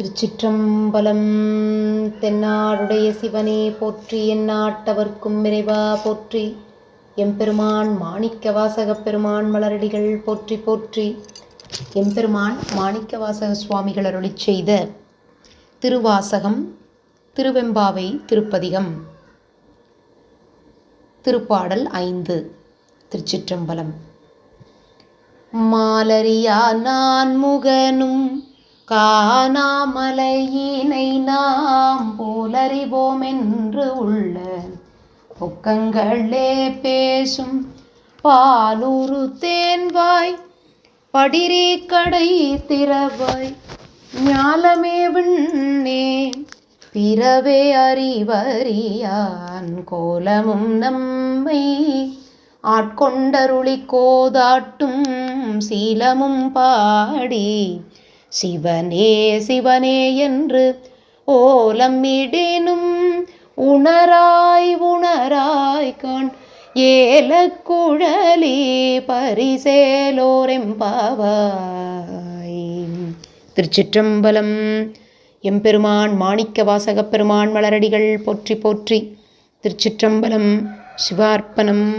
திருச்சிற்றம்பலம். தென்னாடுடைய சிவனே போற்றி எந்நாட்டவர்க்கும் நிறைவா போற்றி. எம்பெருமான் மாணிக்க வாசகப் பெருமான் மலரடிகள் போற்றி போற்றி. எம்பெருமான் மாணிக்க வாசக சுவாமிகள் அருளி செய்த திருவாசகம் திருவெம்பாவை திருப்பதிகம். திருப்பாடல் ஐந்து திருச்சிற்றம்பலம். மாலரியா நான் முகனும் காணாமலையினை நாம் போலறிவோம் என்று உள்ள பொக்கங்களே பேசும் பாலூரு தேன்வாய் படிரே கடை திறவாய் ஞாலமே விண்ணே பிறவே அறிவறியான் கோலமும் நம்மை ஆட்கொண்டருளி கோதாட்டும் சீலமும் பாடி சிவனே சிவனே என்று ஓலமிடினும் உணராய் உணராய் கண் ஏலக்குழலி பரிசேலோரெம்பாவாய். திருச்சிற்றம்பலம் எம்பெருமான் மாணிக்க வாசகப் பெருமான் மலரடிகள் போற்றி போற்றி. திருச்சிற்றம்பலம் சிவார்ப்பணம்.